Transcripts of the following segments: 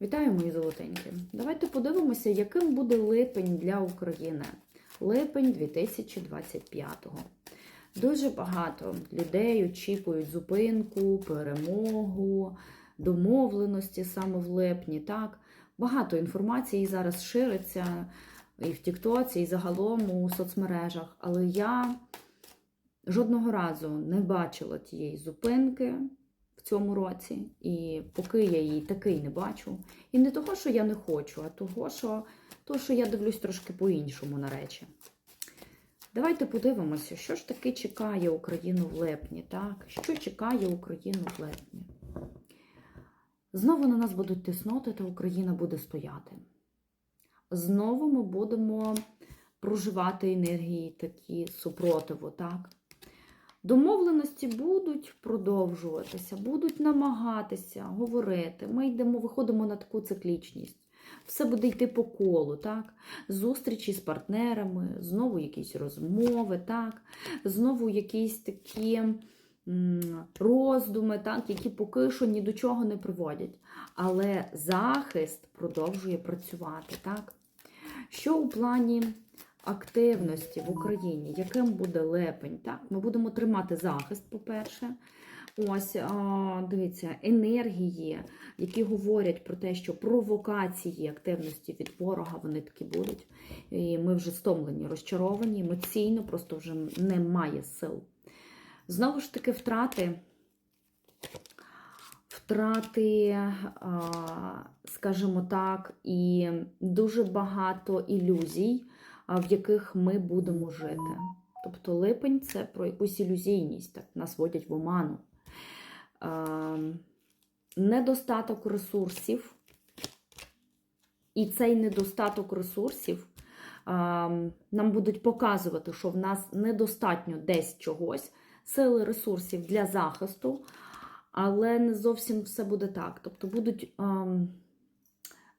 Вітаю, мої золотенькі! Давайте подивимося, яким буде липень для України. Липень 2025-го. Дуже багато людей очікують зупинку, перемогу, домовленості саме в липні. Так? Багато інформації зараз шириться і в Тіктоці, і загалом у соцмережах. Але я жодного разу не бачила тієї зупинки цьому році, і поки я її такий не бачу. І не того, що я не хочу, а того, що, того, що я дивлюсь трошки по-іншому на речі. Давайте подивимося, що ж таки чекає Україну в липні, так? Що чекає Україну в липні? Знову на нас будуть тиснути, та Україна буде стояти. Знову ми будемо проживати енергії такі супротиву, так? Домовленості будуть продовжуватися, будуть намагатися говорити. Ми йдемо, виходимо на таку циклічність. Все буде йти по колу, так? Зустрічі з партнерами, знову якісь розмови, так? Знову якісь такі роздуми, так? які поки що ні до чого не приводять. Але захист продовжує працювати, так? Що у плані активності в Україні, яким буде липень. Так? Ми будемо тримати захист, по-перше. Ось, дивіться, енергії, які говорять про те, що провокації активності від ворога вони такі будуть. І ми вже стомлені, розчаровані, емоційно, просто вже немає сил. Знову ж таки, втрати. Втрати, скажімо так, і дуже багато ілюзій в яких ми будемо жити. Тобто липень це про якусь ілюзійність, так, нас водять в оману. Недостаток ресурсів. І цей недостаток ресурсів нам будуть показувати, що в нас недостатньо десь чогось, сили ресурсів для захисту, але не зовсім все буде так. Тобто будуть.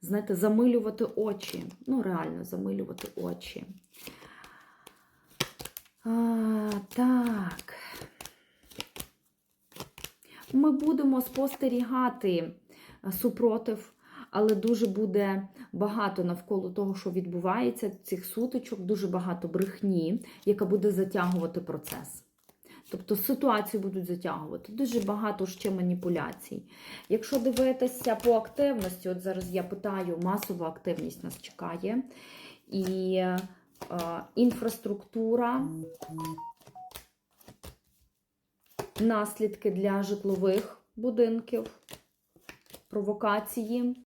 Е, знаєте, замилювати очі. Ну, реально, замилювати очі. А, Так. Ми будемо спостерігати супротив, але дуже буде багато навколо того, що відбувається, цих сутичок, дуже багато брехні, яка буде затягувати процес. Тобто ситуацію будуть затягувати. Дуже багато ще маніпуляцій. Якщо дивитися по активності, от зараз я питаю, масова активність нас чекає. І е, інфраструктура, наслідки для житлових будинків, провокації.